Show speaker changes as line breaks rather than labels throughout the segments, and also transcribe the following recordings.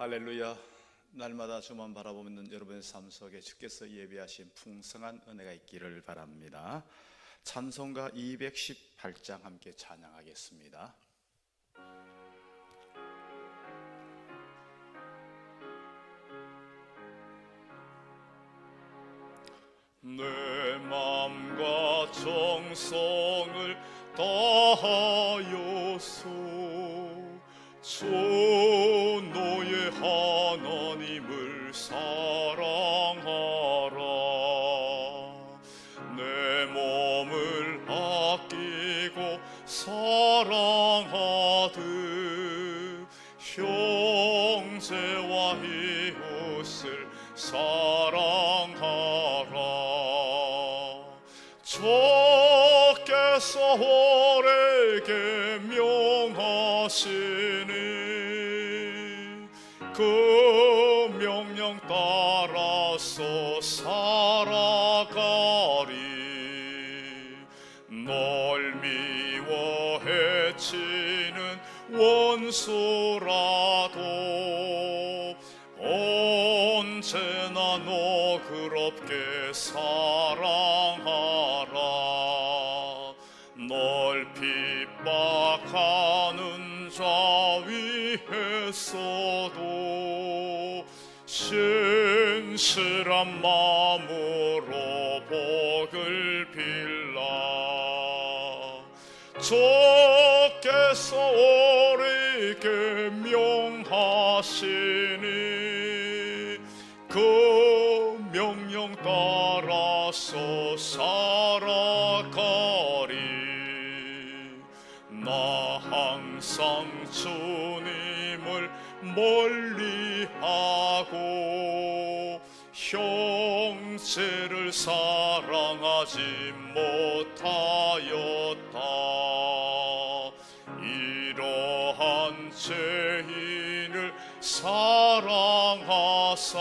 할렐루야. 날마다 주만 바라보는 여러분의 삶 속에 주께서 예비하신 풍성한 은혜가 있기를 바랍니다. 찬송가 218장 함께 찬양하겠습니다. 내 맘과 정성을 다하여서 해치는 원수라도 하시니 그 명령 따라서 살아가리. 나 항상 주님을 멀리하고 형제를 사랑하지 못하였다. 이러한 죄인을 사랑하사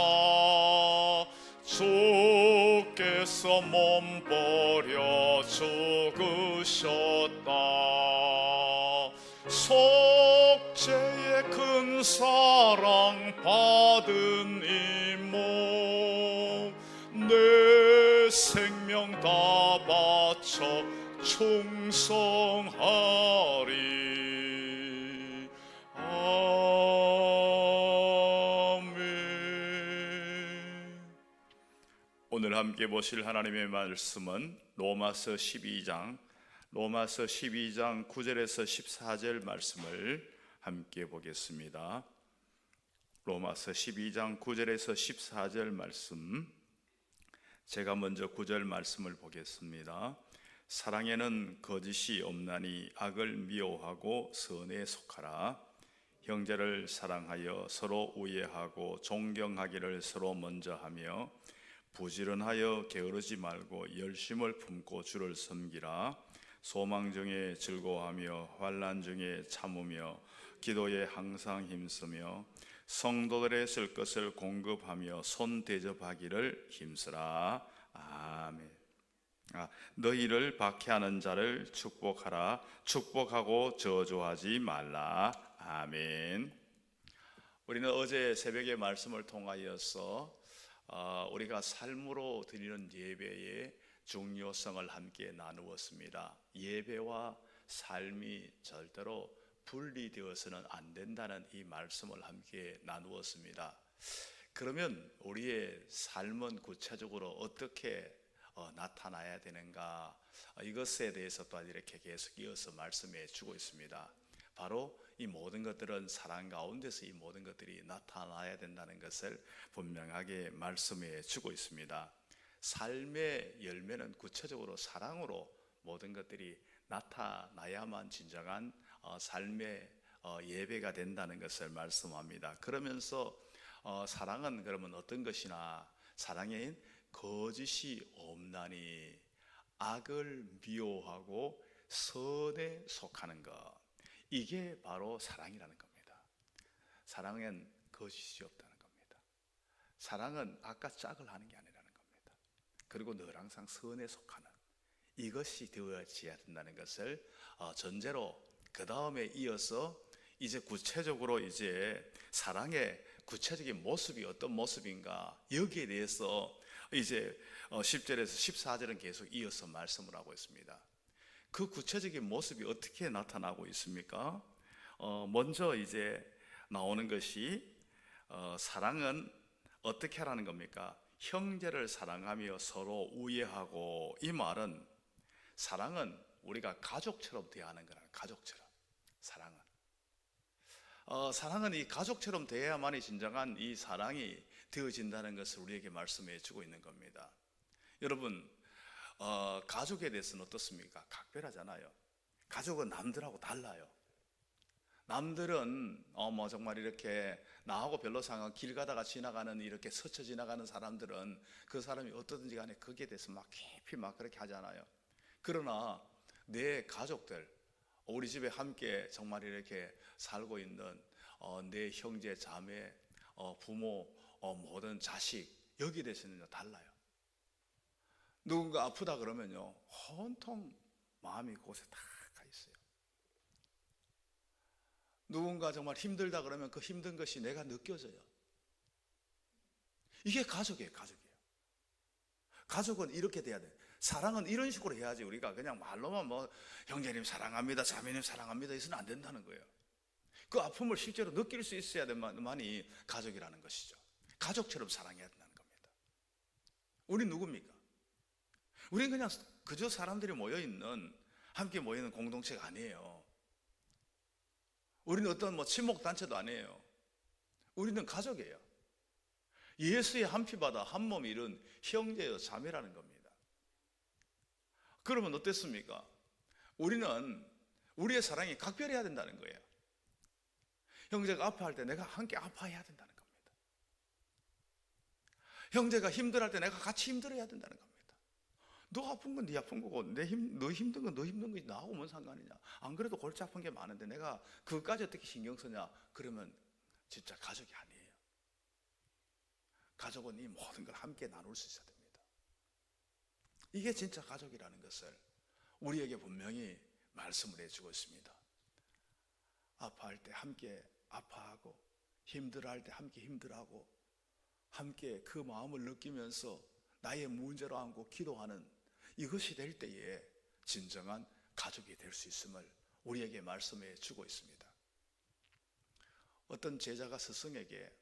주께서 몸 버려 죽으셨다. 속죄의 큰 사랑 받은 이몸 내 생명 다 바쳐 충성하 함께 보실 하나님의 말씀은 로마서 12장 로마서 12장 9절에서 14절 말씀을 함께 보겠습니다. 로마서 12장 9절에서 14절 말씀 제가 먼저 9절 말씀을 보겠습니다. 사랑에는 거짓이 없나니 악을 미워하고 선에 속하라. 형제를 사랑하여 서로 우애하고 존경하기를 서로 먼저 하며 부지런하여 게으르지 말고 열심을 품고 주를 섬기라. 소망 중에 즐거워하며 환난 중에 참으며 기도에 항상 힘쓰며 성도들의 쓸 것을 공급하며 손 대접하기를 힘쓰라. 아멘. 아, 너희를 박해하는 자를 축복하라. 축복하고 저주하지 말라. 아멘. 우리는 어제 새벽의 말씀을 통하여서 어, 우리가 삶으로 드리는 예배의 중요성을 함께 나누었습니다. 예배와 삶이 절대로 분리되어서는 안 된다는 이 말씀을 함께 나누었습니다. 그러면 우리의 삶은 구체적으로 어떻게 어, 나타나야 되는가 어, 이것에 대해서 또 이렇게 계속 이어서 말씀해 주고 있습니다. 바로 이 모든 것들은 사랑 가운데서 이 모든 것들이 나타나야 된다는 것을 분명하게 말씀해 주고 있습니다. 삶의 열매는 구체적으로 사랑으로 모든 것들이 나타나야만 진정한 어, 삶의 어, 예배가 된다는 것을 말씀합니다. 그러면서 어, 사랑은 그러면 어떤 것이나 사랑엔 거짓이 없나니 악을 미워하고 선에 속하는 것 이게 바로 사랑이라는 겁니다. 사랑엔 거짓이 없다는 겁니다. 사랑은 악과 짝을 하는 게 아니라는 겁니다. 그리고 늘 항상 선에 속하는 이것이 되어져야 된다는 것을 어, 전제로 그 다음에 이어서 이제 구체적으로 이제 사랑의 구체적인 모습이 어떤 모습인가 여기에 대해서 이제 10절에서 14절은 계속 이어서 말씀을 하고 있습니다. 그 구체적인 모습이 어떻게 나타나고 있습니까? 어, 먼저 이제 나오는 것이 어, 사랑은 어떻게 하라는 겁니까? 형제를 사랑하며 서로 우애하고 이 말은 사랑은 우리가 가족처럼 대하는 거라 가족처럼 사랑은 어, 사랑은 이 가족처럼 대해야만이 진정한 이 사랑이 되어진다는 것을 우리에게 말씀해 주고 있는 겁니다. 여러분 어, 가족에 대해서는 어떻습니까? 각별하잖아요. 가족은 남들하고 달라요. 남들은 어뭐 정말 이렇게 나하고 별로 상관 길 가다가 지나가는 이렇게 스쳐 지나가는 사람들은 그 사람이 어떠든지 간에 거기에 대해서 막 깊이 막 그렇게 하잖아요. 그러나 내 가족들 우리 집에 함께 정말 이렇게 살고 있는 어, 내 형제 자매 어, 부모 어, 모든 자식 여기에 대해서는 달라요. 누군가 아프다 그러면요 온통 마음이 그곳에 다 가 있어요. 누군가 정말 힘들다 그러면 그 힘든 것이 내가 느껴져요. 이게 가족이에요, 가족이에요. 가족은 이렇게 돼야 돼. 사랑은 이런 식으로 해야지 우리가 그냥 말로만 뭐 형제님 사랑합니다, 자매님 사랑합니다 해서는 안 된다는 거예요. 그 아픔을 실제로 느낄 수 있어야 되만이 가족이라는 것이죠. 가족처럼 사랑해야 된다는 겁니다. 우리 누굽니까? 우리는 그냥 그저 사람들이 모여 있는 함께 모여 있는 공동체가 아니에요. 우리는 어떤 뭐 친목 단체도 아니에요. 우리는 가족이에요. 예수의 한 피바다 한 몸 이룬 형제여 자매라는 겁니다. 그러면 어땠습니까? 우리는 우리의 사랑이 각별해야 된다는 거예요. 형제가 아파할 때 내가 함께 아파해야 된다는 겁니다. 형제가 힘들할 때 내가 같이 힘들어야 된다는 겁니다. 너 아픈 건 네 아픈 거고 내 힘, 너 힘든 건 너 힘든 거지. 나하고 뭔 상관이냐? 안 그래도 골치 아픈 게 많은데 내가 그것까지 어떻게 신경 쓰냐? 그러면 진짜 가족이 아니에요. 가족은 이 모든 걸 함께 나눌 수 있어야 됩니다. 이게 진짜 가족이라는 것을 우리에게 분명히 말씀을 해주고 있습니다. 아파할 때 함께 아파하고 힘들어할 때 함께 힘들어하고 함께 그 마음을 느끼면서 나의 문제로 안고 기도하는 이것이 될 때에 진정한 가족이 될 수 있음을 우리에게 말씀해 주고 있습니다. 어떤 제자가 스승에게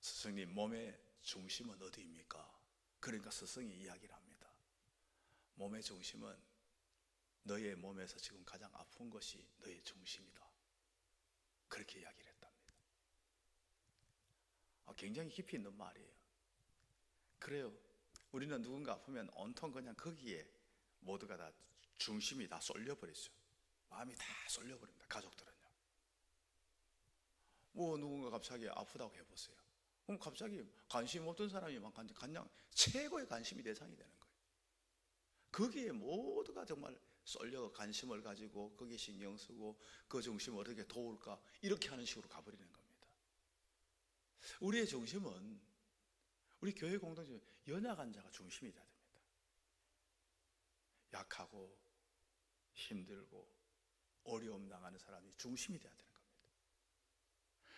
스승님 몸의 중심은 어디입니까? 그러니까 스승이 이야기를 합니다. 몸의 중심은 너의 몸에서 지금 가장 아픈 것이 너의 중심이다. 그렇게 이야기를 했답니다. 아, 굉장히 깊이 있는 말이에요. 그래요. 우리는 누군가 아프면 온통 그냥 거기에 모두가 다 중심이 다 쏠려버렸어요. 마음이 다 쏠려버립니다. 가족들은요. 뭐 누군가 갑자기 아프다고 해보세요. 그럼 갑자기 관심 없던 사람이 막 그냥 최고의 관심이 대상이 되는 거예요. 거기에 모두가 정말 쏠려 관심을 가지고 거기에 신경 쓰고 그 중심을 어떻게 도울까 이렇게 하는 식으로 가버리는 겁니다. 우리의 중심은 우리 교회 공동체 연약한 자가 중심이 돼야 됩니다. 약하고 힘들고 어려움 당하는 사람이 중심이 돼야 되는 겁니다.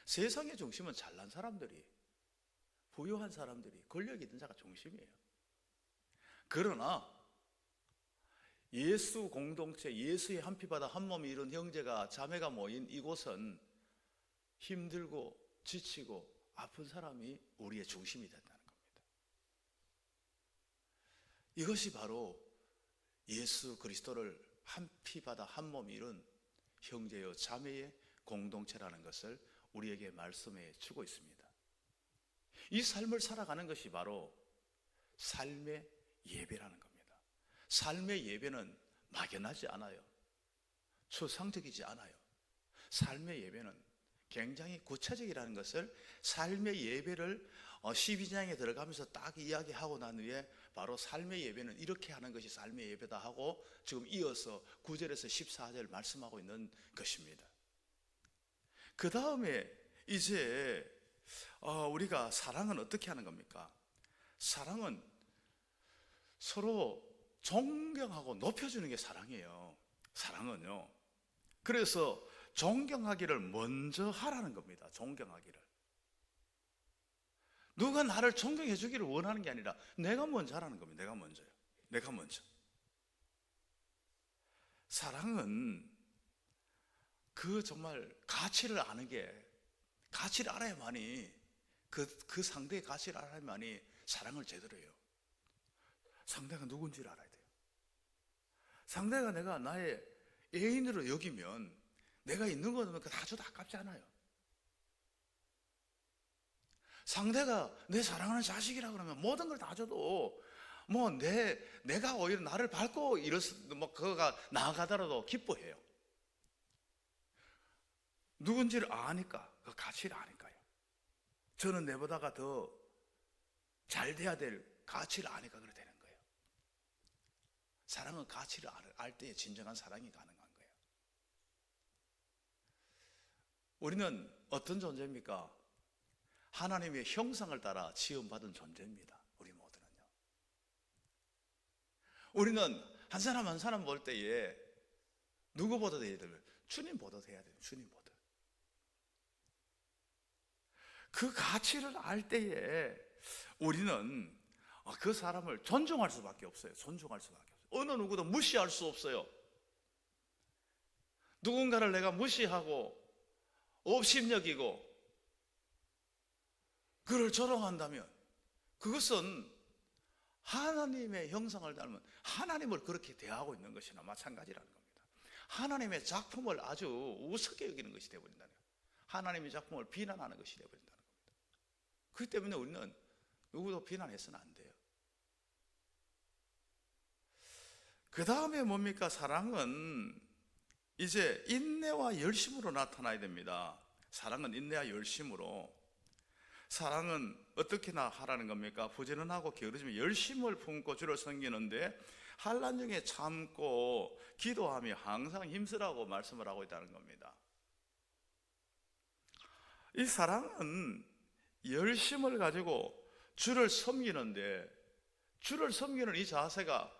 세상의 중심은 잘난 사람들이 부유한 사람들이 권력 있는 자가 중심이에요. 그러나 예수 공동체, 예수의 한 피바다 한 몸이 이룬 형제가 자매가 모인 이곳은 힘들고 지치고 아픈 사람이 우리의 중심이 된다는 겁니다. 이것이 바로 예수 그리스도를 한 피바다 한 몸 이룬 형제요 자매의 공동체라는 것을 우리에게 말씀해 주고 있습니다. 이 삶을 살아가는 것이 바로 삶의 예배라는 겁니다. 삶의 예배는 막연하지 않아요. 추상적이지 않아요. 삶의 예배는 굉장히 구체적이라는 것을 삶의 예배를 12장에 들어가면서 딱 이야기하고 난 후에 바로 삶의 예배는 이렇게 하는 것이 삶의 예배다 하고 지금 이어서 9절에서 14절 말씀하고 있는 것입니다. 그 다음에 이제 어, 우리가 사랑은 어떻게 하는 겁니까? 사랑은 서로 존경하고 높여주는 게 사랑이에요. 사랑은요. 그래서 존경하기를 먼저 하라는 겁니다. 존경하기를. 누가 나를 존경해 주기를 원하는 게 아니라 내가 먼저 하라는 겁니다. 내가 먼저요. 내가 먼저. 사랑은 그 정말 가치를 아는 게 가치를 알아야만이 그, 그 상대의 가치를 알아야만이 사랑을 제대로 해요. 상대가 누군지를 알아야 돼요. 상대가 내가 나의 애인으로 여기면 내가 있는 거는 다 줘도 아깝지 않아요. 상대가 내 사랑하는 자식이라 그러면 모든 걸 다 줘도 뭐 내 내가 오히려 나를 밟고 이럴 뭐 그거가 나아가더라도 기뻐해요. 누군지를 아니까 그 가치를 아니까요. 저는 내보다가 더 잘 돼야 될 가치를 아니까 그래 되는 거예요. 사랑은 가치를 알, 알 때에 진정한 사랑이 가능한 거예요. 우리는 어떤 존재입니까? 하나님의 형상을 따라 지음받은 존재입니다. 우리 모두는요. 우리는 한 사람 한 사람 볼 때에 누구보다 해야 되면 주님보다 해야 돼요. 주님보다. 그 가치를 알 때에 우리는 그 사람을 존중할 수밖에 없어요. 존중할 수밖에 없어요. 어느 누구도 무시할 수 없어요. 누군가를 내가 무시하고 업심여기고 그를 조롱한다면 그것은 하나님의 형상을 닮은 하나님을 그렇게 대하고 있는 것이나 마찬가지라는 겁니다. 하나님의 작품을 아주 우습게 여기는 것이 되어버린다는 거예요. 하나님의 작품을 비난하는 것이 되어버린다는 겁니다. 그렇기 때문에 우리는 누구도 비난해서는 안 돼요. 그 다음에 뭡니까? 사랑은 이제 인내와 열심으로 나타나야 됩니다. 사랑은 인내와 열심으로. 사랑은 어떻게 나 하라는 겁니까? 부지런하고 게으르지만 열심을 품고 주를 섬기는데 환란 중에 참고 기도하며 항상 힘쓰라고 말씀을 하고 있다는 겁니다. 이 사랑은 열심을 가지고 주를 섬기는데 주를 섬기는 이 자세가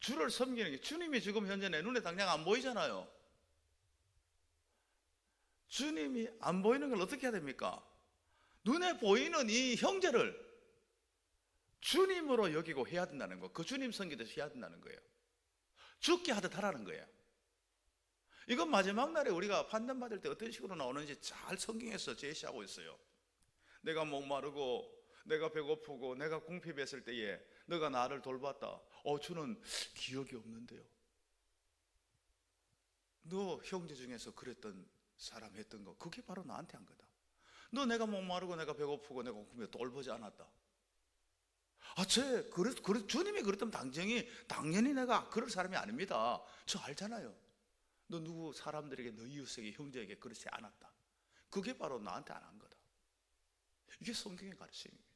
주를 섬기는 게 주님이 지금 현재 내 눈에 당장 안 보이잖아요. 주님이 안 보이는 걸 어떻게 해야 됩니까? 눈에 보이는 이 형제를 주님으로 여기고 해야 된다는 거. 그 주님 섬기듯이 해야 된다는 거예요. 죽게 하듯 하라는 거예요. 이건 마지막 날에 우리가 판단받을 때 어떤 식으로 나오는지 잘 성경에서 제시하고 있어요. 내가 목마르고 내가 배고프고 내가 궁핍했을 때에 너가 나를 돌봤다. 어, 저는 기억이 없는데요. 너 형제 중에서 그랬던 사람 했던 거 그게 바로 나한테 한 거다. 너 내가 목마르고 내가 배고프고 내가 궁핍해 돌보지 않았다. 아, 쟤 그래, 그래 주님이 그랬다면 당연히 당연히 내가 그럴 사람이 아닙니다. 저 알잖아요. 너 누구 사람들에게 너 이웃에게 형제에게 그렇지 않았다. 그게 바로 나한테 안 한 거다. 이게 성경의 가르침입니다.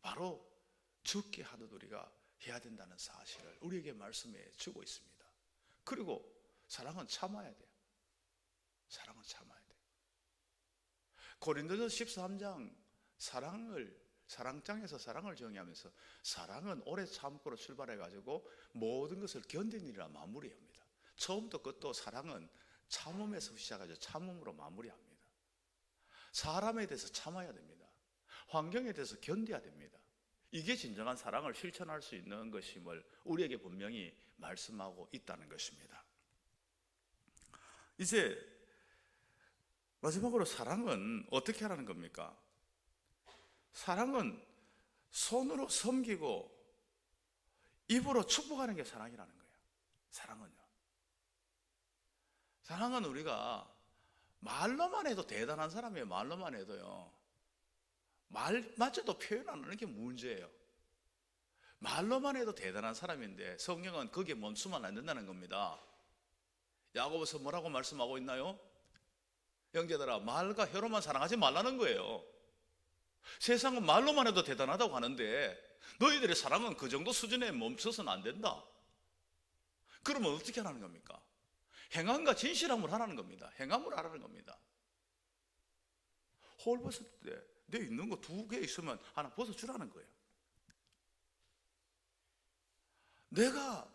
바로 죽게 하듯 우리가 해야 된다는 사실을 우리에게 말씀해 주고 있습니다. 그리고 사랑은 참아야 돼요. 사랑은 돼요. 고린도서 13장 사랑을 사랑장에서 사랑을 정의하면서 사랑은 오래 참고로 출발해 가지고 모든 것을 견디느라 마무리합니다. 처음부터 끝도 사랑은 참음에서 시작하죠. 참음으로 마무리합니다. 사람에 대해서 참아야 됩니다. 환경에 대해서 견뎌야 됩니다. 이게 진정한 사랑을 실천할 수 있는 것임을 우리에게 분명히 말씀하고 있다는 것입니다. 이제 마지막으로 사랑은 어떻게 하라는 겁니까? 사랑은 손으로 섬기고 입으로 축복하는 게 사랑이라는 거예요. 사랑은요. 사랑은 우리가 말로만 해도 대단한 사람이에요. 말로만 해도요. 말마저도 표현 안 하는 게 문제예요. 말로만 해도 대단한 사람인데 성경은 거기에 멈추면 안 된다는 겁니다. 야고보서 뭐라고 말씀하고 있나요? 형제들아 말과 혀로만 사랑하지 말라는 거예요. 세상은 말로만 해도 대단하다고 하는데 너희들의 사랑은 그 정도 수준에 멈춰서는 안 된다. 그러면 어떻게 하라는 겁니까? 행함과 진실함을 하라는 겁니다. 행함을 하라는 겁니다. 홀 벗을 때내 있는 거 두 개 있으면 하나 벗어주라는 거예요. 내가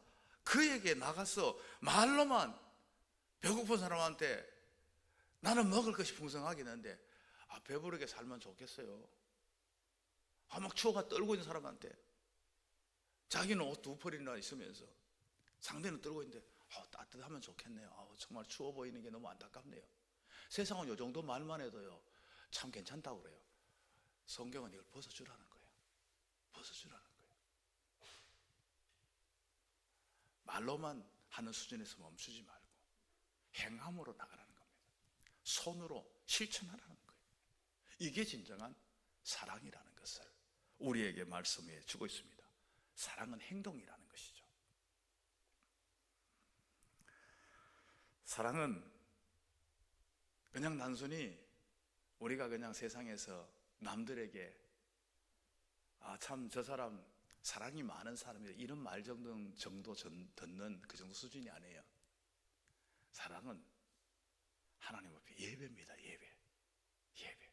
그에게 나가서 말로만 배고픈 사람한테 나는 먹을 것이 풍성하긴 한데 아, 배부르게 살면 좋겠어요. 아, 막 추워가 떨고 있는 사람한테 자기는 옷 두 벌이나 있으면서 상대는 떨고 있는데 아, 따뜻하면 좋겠네요. 아, 정말 추워 보이는 게 너무 안타깝네요. 세상은 요 정도 말만 해도요. 참 괜찮다고 그래요. 성경은 이걸 벗어주라는 거예요. 벗어주라는 거예요. 말로만 하는 수준에서 멈추지 말고 행함으로 겁니다. 손으로 실천하라는 거예요. 이게 진정한 사랑이라는 것을 우리에게 말씀해 주고 있습니다. 사랑은 행동이라는 것이죠. 사랑은 그냥 단순히 우리가 그냥 세상에서 남들에게 아 참 저 사람 사랑이 많은 사람이다 이런 말 정도 정도 전- 듣는 그 정도 수준이 아니에요. 사랑은 하나님 앞에 예배입니다. 예배, 예배,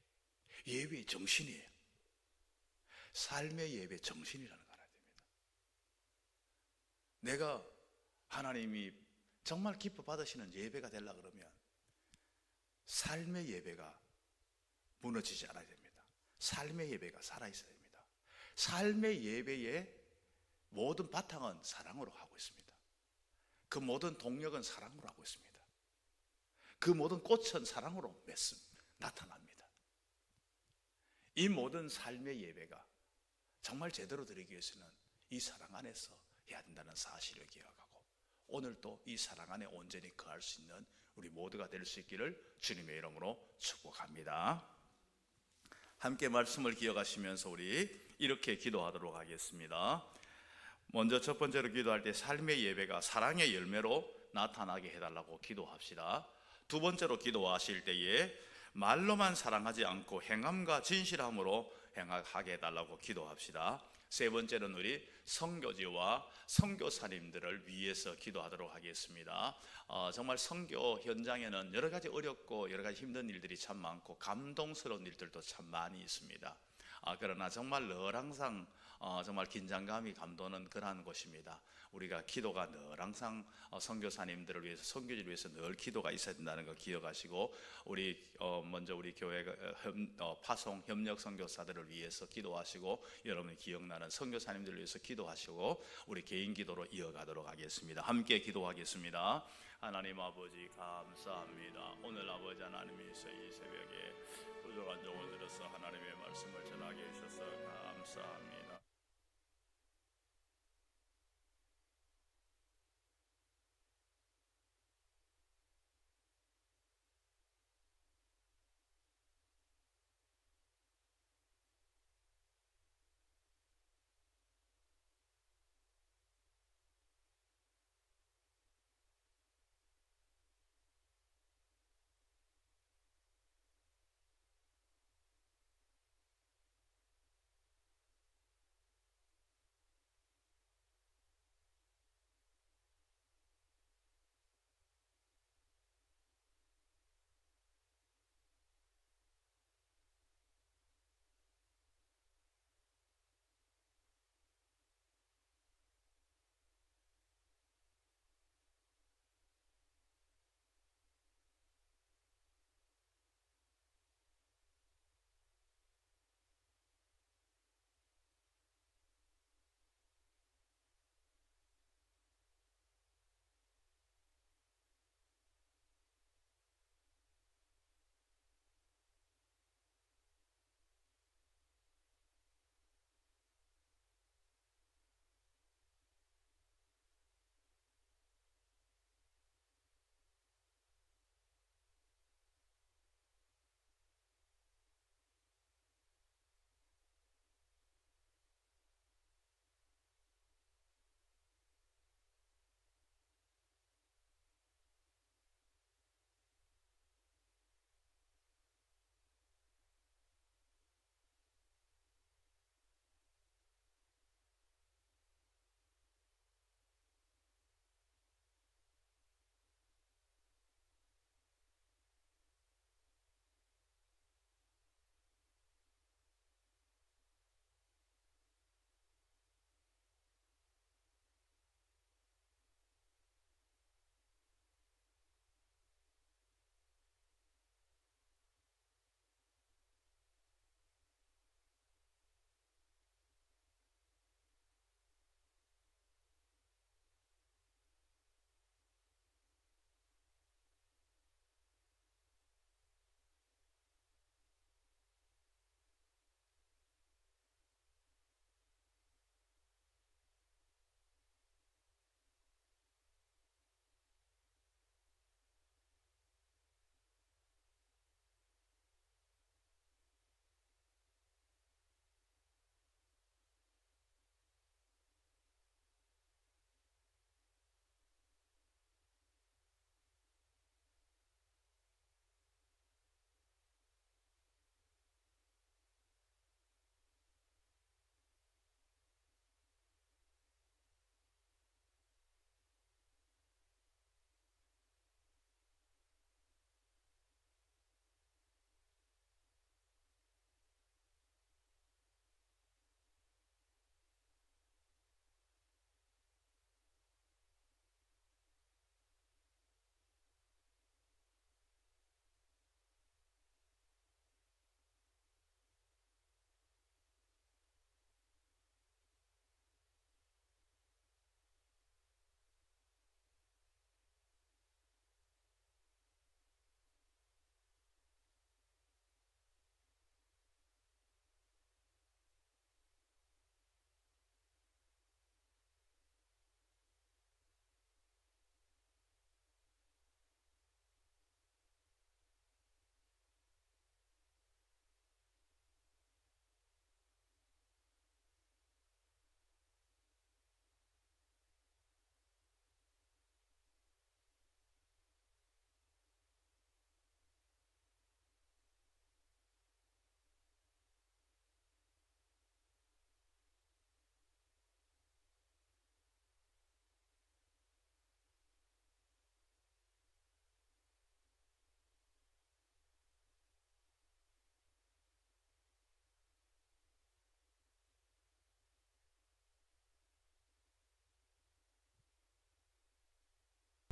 예배의 정신이에요. 삶의 예배 정신이라는 걸 알아야 됩니다. 내가 하나님이 정말 기뻐 받으시는 예배가 되려 그러면 삶의 예배가 무너지지 않아야 됩니다. 삶의 예배가 살아 있어야 됩니다. 삶의 예배의 모든 바탕은 사랑으로 하고 있습니다. 그 모든 동력은 사랑으로 하고 있습니다. 그 모든 꽃은 사랑으로 맺음 나타납니다. 이 모든 삶의 예배가 정말 제대로 드리기 위해서는 이 사랑 안에서 해야 된다는 사실을 기억하고 오늘 또이 사랑 안에 온전히 거할 수 있는 우리 모두가 될 수 있기를 주님의 이름으로 축복합니다. 함께 말씀을 기억하시면서 우리 이렇게 기도하도록 하겠습니다. 먼저 첫 번째로 기도할 때 삶의 예배가 사랑의 열매로 나타나게 해달라고 기도합시다. 두 번째로 기도하실 때에 말로만 사랑하지 않고 행함과 진실함으로 행하게 해달라고 기도합시다. 세 번째는 우리 성교지와 성교사님들을 위해서 기도하도록 하겠습니다. 어, 정말 성교 현장에는 여러 가지 어렵고 여러 가지 힘든 일들이 참 많고 감동스러운 일들도 참 많이 있습니다. 아, 그러나 정말 늘 항상 어, 정말 긴장감이 감도는 그러한 곳입니다. 우리가 기도가 늘 항상 어, 선교사님들을 위해서 선교지를 위해서 늘 기도가 있어야 된다는 거 기억하시고 우리 어, 먼저 우리 교회 협, 어, 파송 협력 선교사들을 위해서 기도하시고 여러분이 기억나는 선교사님들을 위해서 기도하시고 우리 개인 기도로 이어가도록 하겠습니다. 함께 기도하겠습니다. 하나님 아버지 감사합니다. 오늘 아버지 하나님이 이 새벽에 부족한 종을 들어서 하나님의 말씀을 전하게 해주셔서 감사합니다.